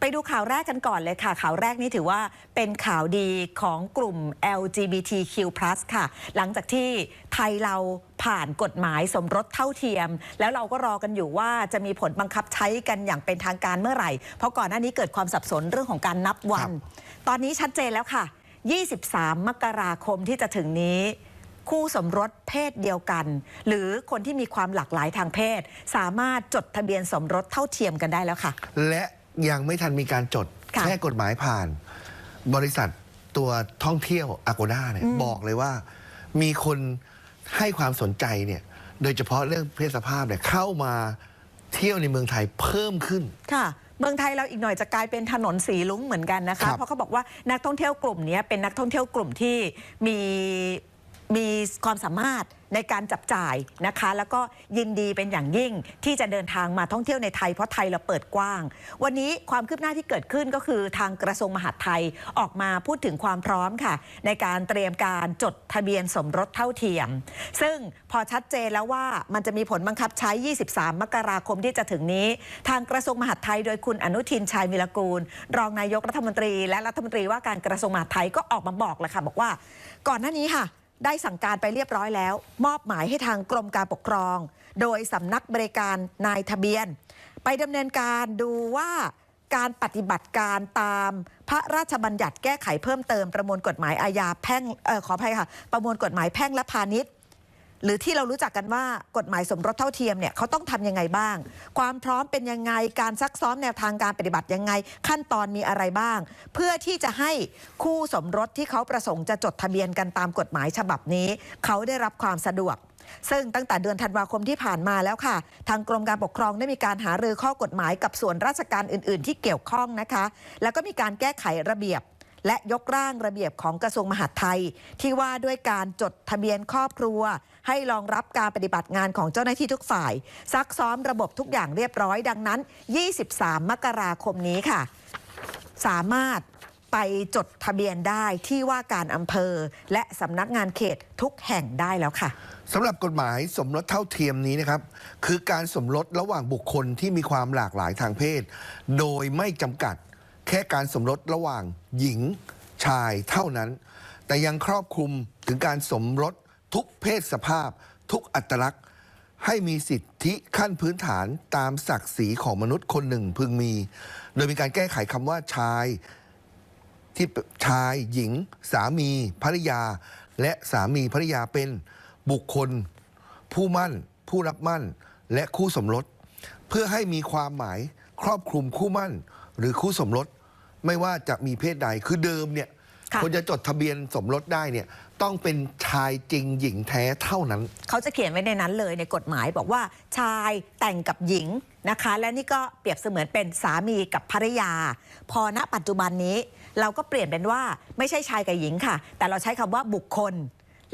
ไปดูข่าวแรกกันก่อนเลยค่ะ ข่าวแรกนี้ถือว่าเป็นข่าวดีของกลุ่ม LGBTQ+ ค่ะ หลังจากที่ไทยเราผ่านกฎหมายสมรสเท่าเทียม แล้วเราก็รอกันอยู่ว่าจะมีผลบังคับใช้กันอย่างเป็นทางการเมื่อไหร่ เพราะก่อนหน้านี้เกิดความสับสนเรื่องของการนับวัน ตอนนี้ชัดเจนแล้วค่ะ 23 มกราคมที่จะถึงนี้คู่สมรสเพศเดียวกัน หรือคนที่มีความหลากหลายทางเพศ สามารถจดทะเบียนสมรสเท่าเทียมกันได้แล้วค่ะ และ ยังไม่ทันมีการจดค่ะ แค่กฎหมายผ่าน บริษัทตัวท่องเที่ยวอาโกด้าเนี่ยอืมบอกเลยว่า มีคนให้ความสนใจเนี่ยโดยเฉพาะเรื่องเพศสภาพเนี่ยเข้ามาเที่ยวในเมืองไทยเพิ่มขึ้น ค่ะ เมืองไทยเราอีกหน่อยจะกลายเป็นถนนสีลุ้งเหมือนกันนะครัคะ บเพราะเขาบอกว่านักท่องเที่ยวกลุ่มนี้เป็นนักท่องเที่ยวกลุ่มที่มี มีความสามารถในการจับจ่ายนะคะ แล้วก็ยินดีเป็นอย่างยิ่งที่จะเดินทางมาท่องเที่ยวในไทยเพราะไทยเราเปิดกว้าง วันนี้ความคืบหน้าที่เกิดขึ้นก็คือทางกระทรวงมหาดไทยออกมาพูดถึงความพร้อมค่ะ ในการเตรียมการจดทะเบียนสมรสเท่าเทียม ซึ่งพอชัดเจนแล้วว่ามันจะมีผลบังคับใช้ 23 มกราคมที่จะถึงนี้ ทางกระทรวงมหาดไทยโดยคุณอนุทินชาญวิรกูล รองนายกรัฐมนตรี และรัฐมนตรีว่าการกระทรวงมหาดไทยก็ออกมาบอกแล้วค่ะบอกว่า ก่อนหน้านี้ค่ะ ได้สั่งการไปเรียบร้อยแล้ว มอบหมายให้ทางกรมการปกครอง โดยสำนักบริการนายทะเบียน ไปดำเนินการดูว่าการปฏิบัติการตามพระราชบัญญัติแก้ไขเพิ่มเติมประมวลกฎหมายอาญาแพ่งออขออภัยค่ะ ประมวลกฎหมายแพ่งและพาณิชย์ หรือที่เรารู้จักกันว่ากฎหมายสมรสเท่าเทียมเนี่ยเขาต้องทำยังไงบ้าง ความพร้อมเป็นยังไงการซักซ้อมแนวทางการปฏิบัติยังไง ขั้นตอนมีอะไรบ้าง เพื่อที่จะให้คู่สมรสที่เขาประสงค์จะจดทะเบียนกันตามกฎหมายฉบับนี้ เขาได้รับความสะดวก ซึ่งตั้งแต่เดือนธันวาคมที่ผ่านมาแล้วค่ะ ทางกรมการปกครองได้มีการหารือข้อกฎหมายกับส่วนราชการอื่น ๆ ที่เกี่ยวข้องนะคะ แล้วก็มีการแก้ไขระเบียบ และยกร่างระเบียบของกระทรวงมหาดไทย ที่ว่าด้วยการจดทะเบียนครอบครัว ให้รองรับการปฏิบัติงานของเจ้าหน้าที่ทุกฝ่าย ซักซ้อมระบบทุกอย่างเรียบร้อยดังนั้น 23 มกราคมนี้ค่ะ สามารถไปจดทะเบียนได้ที่ว่าการอำเภอ และสำนักงานเขตทุกแห่งได้แล้วค่ะสำหรับกฎหมายสมรสเท่าเทียมนี้นะครับ คือการสมรสระหว่างบุคคลที่มีความหลากหลายทางเพศ โดยไม่จำกัด แค่การสมรสระหว่างหญิงชายเท่านั้น แต่ยังครอบคลุมถึงการสมรสทุกเพศสภาพ ทุกอัตลักษณ์ ให้มีสิทธิขั้นพื้นฐานตามศักดิ์ศรีของมนุษย์คนหนึ่งพึงมี โดยมีการแก้ไขคำว่าชายที่ชายหญิง สามีภริยา และสามีภริยาเป็นบุคคล ผู้มั่น ผู้รับมั่น และคู่สมรส เพื่อให้มีความหมายครอบคลุมคู่มั่น หรือคู่สมรส ไม่ว่าจะมีเพศใดคือเดิมเนี่ยค่ะ คนจะจดทะเบียนสมรสได้เนี่ยต้องเป็นชายจริงหญิงแท้เท่านั้น เขาจะเขียนไว้ในนั้นเลยในกฎหมายบอกว่าชายแต่งกับหญิงนะคะ และนี่ก็เปรียบเสมือนเป็นสามีกับภรรยา พอณปัจจุบันนี้ เราก็เปลี่ยนเป็นว่าไม่ใช่ชายกับหญิงค่ะ แต่เราใช้คำว่าบุคคล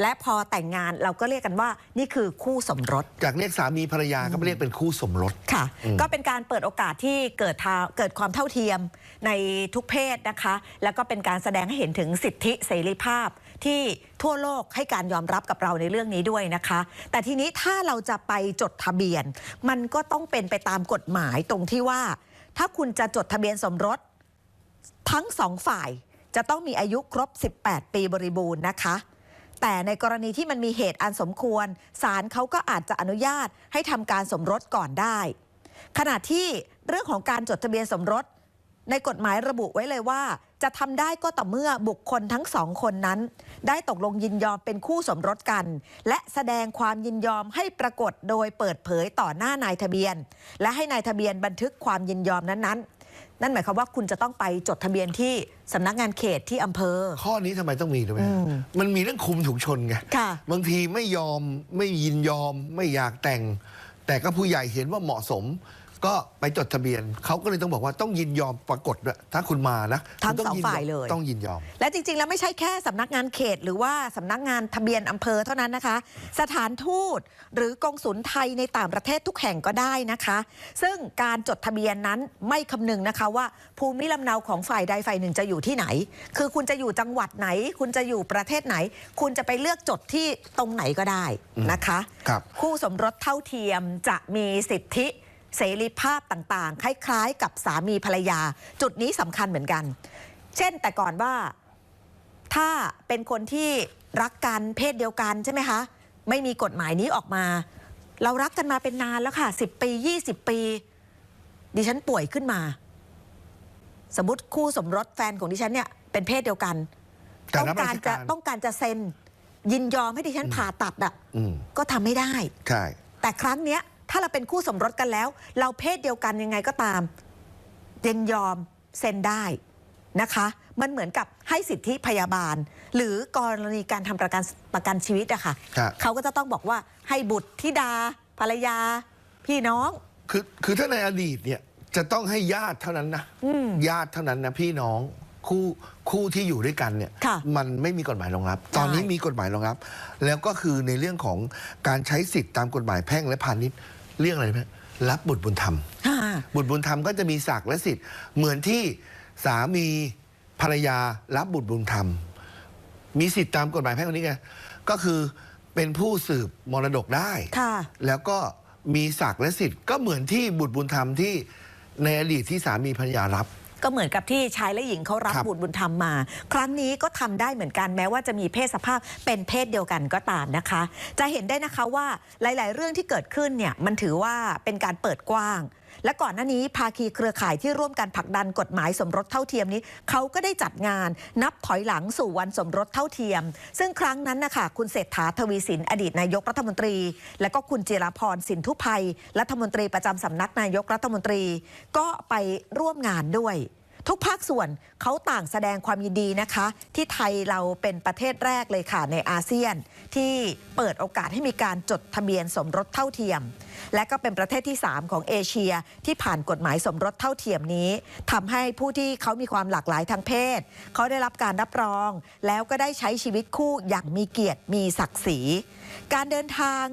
และพอแต่งงานเราก็เรียกกันว่านี่คือคู่สมรส จากเรียกสามีภรรยาก็ไปเรียกเป็นคู่สมรส ค่ะอืมก็เป็นการเปิดโอกาสที่เกิดทาเกิดความเท่าเทียมในทุกเพศนะคะ แล้วก็เป็นการแสดงให้เห็นถึงสิทธิเสรีภาพที่ทั่วโลกให้การยอมรับกับเราในเรื่องนี้ด้วยนะคะ แต่ทีนี้ถ้าเราจะไปจดทะเบียน มันก็ต้องเป็นไปตามกฎหมายตรงที่ว่า ถ้าคุณจะจดทะเบียนสมรสทั้งสองฝ่าย จะต้องมีอายุครบ 18 ปีบริบูรณ์นะคะ แต่ในกรณีที่มันมีเหตุอันสมควรศาลเขาก็อาจจะอนุญาตให้ทำการสมรสก่อนได้ ขณะที่เรื่องของการจดทะเบียนสมรส ในกฎหมายระบุไว้เลยว่า จะทำได้ก็ต่อเมื่อบุคคลทั้งสองคนนั้น ได้ตกลงยินยอมเป็นคู่สมรสกัน และแสดงความยินยอมให้ปรากฏโดยเปิดเผยต่อหน้านายทะเบียน และให้นายทะเบียนบันทึกความยินยอมนั้นๆ นั่นหมายความว่าคุณจะต้องไปจดทะเบียนที่สำนักงานเขตที่อำเภอ ข้อนี้ทำไมต้องมีด้วยไหมอืมมันมีเรื่องคุมถุงชนไง ค่ะ บางทีไม่ยอมไม่ยินยอมไม่อยากแต่ง แต่ก็ผู้ใหญ่เห็นว่าเหมาะสม ก็ไปจดทะเบียนเขาก็เลยต้องบอกว่าต้องยินยอมปรากฏด้วยถ้าคุณมานะทั้งคุณต้สองนฝ่ายเลย ต้องยินยอม และจริง ๆ แล้วไม่ใช่แค่สำนักงานเขต หรือว่าสำนักงานทะเบียนอำเภอเท่านั้นนะคะ สถานทูตหรือกงสุลไทยในต่างประเทศทุกแห่งก็ได้นะคะ ซึ่งการจดทะเบียนนั้นไม่คำนึงนะคะว่าภูมิลำเนาของฝ่ายใดฝ่ายหนึ่งจะอยู่ที่ไหน คือคุณจะอยู่จังหวัดไหน คุณจะอยู่ประเทศไหน คุณจะไปเลือกจดที่ตรงไหนก็ได้นะคะ ครับ คู่สมรสเท่าเทียมจะมีสิทธิ เสรีภาพต่างๆ คล้ายๆ กับสามีภรรยา จุดนี้สำคัญเหมือนกัน เช่นแต่ก่อนว่าถ้าเป็นคนที่รักกันเพศเดียวกันใช่ไหมคะ ไม่มีกฎหมายนี้ออกมา เรารักกันมาเป็นนานแล้วค่ะ 10 ปี 20 ปี ดิฉันป่วยขึ้นมา สมมติคู่สมรสแฟนของดิฉันเนี่ยเป็นเพศเดียวกันแต่ต้องรับการชจะต้องการจะเซ็นยินยอมให้ดิฉันผ่าตัดอะอืมก็ทำไม่ได้ ใช่ แต่ครั้งเนี้ย ถ้าเราเป็นคู่สมรสกันแล้ว เราเพศเดียวกันยังไงก็ตามยินยอมเซ็นได้นะคะ มันเหมือนกับให้สิทธิพยาบาล หรือกรณีการทำประกันประกันชีวิตอะค่ะครับเขาก็จะต้องบอกว่าให้บุตรธิดา ภรรยา พี่น้อง คือคือถ้าในอดีตเนี่ยจะต้องให้ญาติเท่านั้นนะอืมญาติเท่านั้นนะพี่น้องคู่คู่ที่อยู่ด้วยกันเนี่ยค่ะมันไม่มีกฎหมายรองรับ ตอนนี้ใช่มีกฎหมายรองรับ แล้วก็คือในเรื่องของการใช้สิทธิ์ตามกฎหมายแพ่งและพาณิชย์ เรื่องอะไรไหมรับบุตรบุญธรรมอ่าบุตรบุญธรรมก็จะมีศักดิ์และสิทธิ์เหมือนที่สามีภรรยารับบุตรบุญธรรม มีสิทธิ์ตามกฎหมายแพ่งคนนี้ไงก็คือเป็นผู้สืบมรดกได้ ค่ะ แล้วก็มีศักดิ์และสิทธิ์ก็เหมือนที่บุตรบุญธรรมที่ในอดีตที่สามีภรรยารับ ก็เหมือนกับที่ชายและหญิงเขารับครับ บุตรบุญธรรมมา ครั้งนี้ก็ทำได้เหมือนกันแม้ว่าจะมีเพศสภาพเป็นเพศเดียวกันก็ตามนะคะ จะเห็นได้นะคะว่าหลาย ๆ เรื่องที่เกิดขึ้นเนี่ยมันถือว่าเป็นการเปิดกว้าง และก่อนหน้านี้ภาคีเครือข่ายที่ร่วมกันผลักดันกฎหมายสมรสเท่าเทียมนี้เขาก็ได้จัดงาน นับถอยหลังสู่วันสมรสเท่าเทียม ซึ่งครั้งนั้นนะคะคุณเศรษฐาทวีสินอดีตนายกรัฐมนตรี และก็คุณจิรพรสินทุพัยรัฐมนตรีประจำสำนักนายกรัฐมนตรี ก็ไปร่วมงานด้วย ทุกภาคส่วนเขาต่างแสดงความยินดีนะคะ ที่ไทยเราเป็นประเทศแรกเลยค่ะในอาเซียน ที่เปิดโอกาสให้มีการจดทะเบียนสมรสเท่าเทียม และก็เป็นประเทศที่ 3 ของเอเชียที่ผ่านกฎหมายสมรสเท่าเทียมนี้ทำให้ผู้ที่เขามีความหลากหลายทางเพศ เขาได้รับการรับรอง แล้วก็ได้ใช้ชีวิตคู่อย่างมีเกียรติมีศักดิ์ศรี การเดินทาง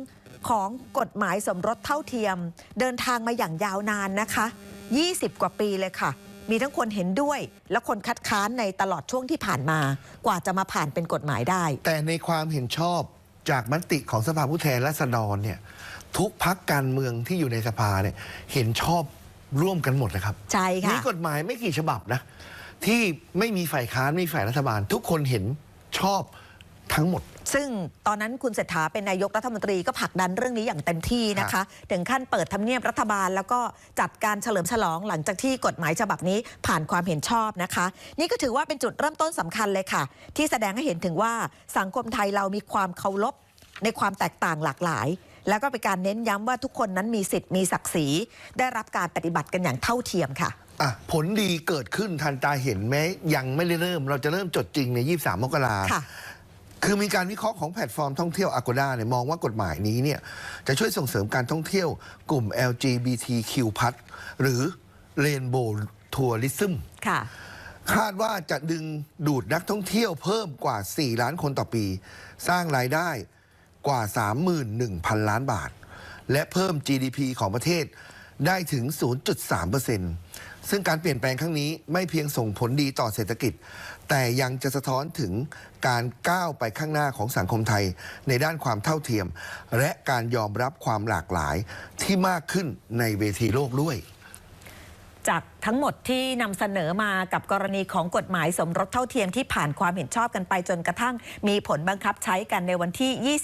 ของกฎหมายสมรสเท่าเทียม เดินทางมาอย่างยาวนานนะคะ 20 กว่าปีเลยค่ะ มีทั้งคนเห็นด้วย และคนคัดค้านในตลอดช่วงที่ผ่านมา กว่าจะมาผ่านเป็นกฎหมายได้ แต่ในความเห็นชอบจากมติของสภาผู้แทนราษฎรเนี่ยทุกพักการเมืองที่อยู่ในสภาเนี่ยเห็นชอบร่วมกันหมดเลยครับใช่ค่ะมีกฎหมายไม่กี่ฉบับนะ ที่ไม่มีฝ่ายค้านไม่มีฝ่ายรัฐบาล ทุกคนเห็นชอบ ทั้งหมด ซึ่งตอนนั้นคุณเศรษฐาเป็นนายกรัฐมนตรีก็ผลักดันเรื่องนี้อย่างเต็มที่นะคะ ถึงขั้นเปิดทำเนียบรัฐบาล แล้วก็จัดการเฉลิมฉลองหลังจากที่กฎหมายฉบับนี้ผ่านความเห็นชอบนะคะ นี่ก็ถือว่าเป็นจุดเริ่มต้นสำคัญเลยค่ะ ที่แสดงให้เห็นถึงว่าสังคมไทยเรามีความเคารพในความแตกต่างหลากหลาย แล้วก็เป็นการเน้นย้ำว่าทุกคนนั้นมีสิทธิ์มีศักดิ์ศรีได้รับการปฏิบัติกันอย่างเท่าเทียมค่ะอะผลดีเกิดขึ้นทันตาเห็นแม้ยังไม่ได้เริ่ม เราจะเริ่มจดจริงใน 23 มกรา ค่ะคือมีการวิเคราะห์ของแพลตฟอร์มท่องเที่ยว Agoda เนี่ยมองว่ากฎหมายนี้เนี่ยจะช่วยส่งเสริมการท่องเที่ยวกลุ่ม LGBTQ+ หรือ Rainbow Tourism ค่ะ คาดว่าจะดึงดูดนักท่องเที่ยวเพิ่มกว่า 4 ล้านคนต่อปี สร้างรายได้กว่า 31,000 ล้านบาท และเพิ่ม GDP ของประเทศได้ถึง 0.3% ซึ่งการเปลี่ยนแปลงครั้งนี้ไม่เพียงส่งผลดีต่อเศรษฐกิจ แต่ยังจะสะท้อนถึงการก้าวไปข้างหน้าของสังคมไทย ในด้านความเท่าเทียม และการยอมรับความหลากหลายที่มากขึ้นในเวทีโลกด้วยจากทั้งหมดที่นำเสนอมากับกรณีของกฎหมายสมรสเท่าเทียมที่ผ่านความเห็นชอบกันไปจนกระทั่ง มีผลบังคับใช้กันในวันที่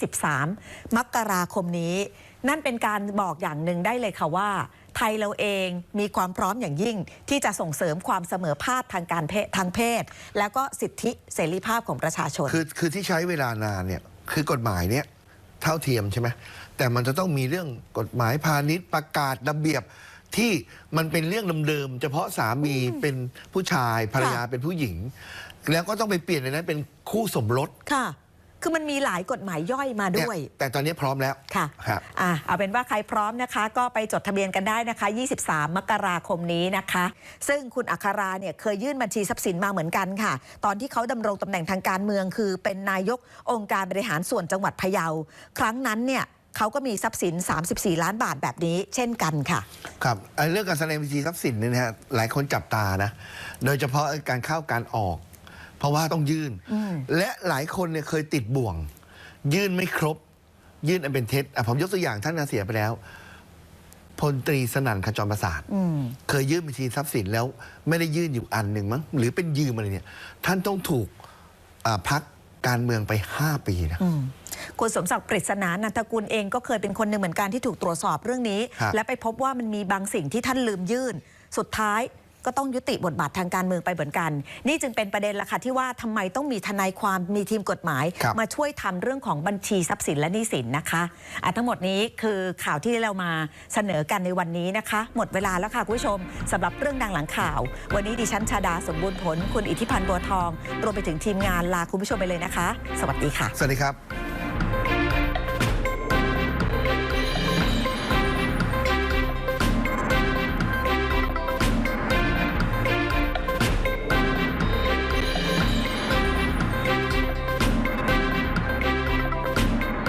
23 มกราคมนี้ นั่นเป็นการบอกอย่างหนึ่งได้เลยค่ะว่า ไทยเราเองมีความพร้อมอย่างยิ่ง ที่จะส่งเสริมความเสมอภาคทางการเพศทางเพศ แล้วก็สิทธิเสรีภาพของประชาชน คือคือที่ใช้เวลานานเนี่ยคือกฎหมายเนี่ยเท่าเทียมใช่ไหมแต่มันจะต้องมีเรื่องกฎหมายพาณิชย์ประกาศระเบียบที่มันเป็นเรื่องเดิมๆเฉพาะสามีเป็นผู้ชายภรรยาเป็นผู้หญิง แล้วก็ต้องไปเปลี่ยนในนั้นเป็นคู่สมรสค่ะ คือมันมีหลายกฎหมายย่อยมาเนี่ด้วย แต่ตอนนี้พร้อมแล้วค่ะครับอะเอาเป็นว่าใครพร้อมนะคะ ก็ไปจดทะเบียนกันได้นะคะ 23 มกราคมนี้นะคะ ซึ่งคุณอัคราเนี่ยเคยยื่นบัญชีทรัพย์สินมาเหมือนกันค่ะ ตอนที่เขาดำรงตำแหน่งทางการเมือง คือเป็นนายกองค์การบริหารส่วนจังหวัดพะเยา ครั้งนั้นเนี่ยเขาก็มีทรัพย์สิน 34 ล้านบาทแบบนี้ เช่นกันค่ะ ครับไอ้เรื่องการแสดงบัญชีทรัพย์สินเนี่ยนะฮะหลายคนจับตานะ โดยเฉพาะการเข้าการออก เพราะว่าต้องยื่นอืมและหลายคนเนี่ยเคยติดบ่วง ยื่นไม่ครบ ยื่นอันเป็นเท็จอะผมยกตัวอย่างท่านนาเสียไปแล้วพลตรีสนั่นขจรประสาทอืมเคยยื่นบัญชีทรัพย์สินแล้วไม่ได้ยื่นอยู่อันหนึ่งมั้งหรือเป็นยืมอะไรเนี่ย ท่านต้องถูกอ่าพักการเมืองไป 5 ปีนะอืมคุณสมศักดิ์ปริศนานันทกุลเองก็เคยเป็นคนหนึ่งเหมือนกันที่ถูกตรวจสอบเรื่องนี้ครับและไปพบว่ามันมีบางสิ่งที่ท่านลืมยื่น สุดท้าย ก็ต้องยุติบทบาททางการเมืองไปเหมือนกัน นี่จึงเป็นประเด็นละค่ะที่ว่าทำไมต้องมีทนายความมีทีมกฎหมายครับมาช่วยทำเรื่องของบัญชีทรัพย์สินและหนี้สินนะคะอะทั้งหมดนี้คือข่าวที่เรามาเสนอกันในวันนี้นะคะ หมดเวลาแล้วค่ะคุณผู้ชมสำหรับเรื่องดังหลังข่าว วันนี้ดิฉันชาดาสมบูรณ์ผล คุณอิทธิพันธ์บัวทอง รวมไปถึงทีมงานลาคุณผู้ชมไปเลยนะคะ สวัสดีค่ะ สวัสดีครับ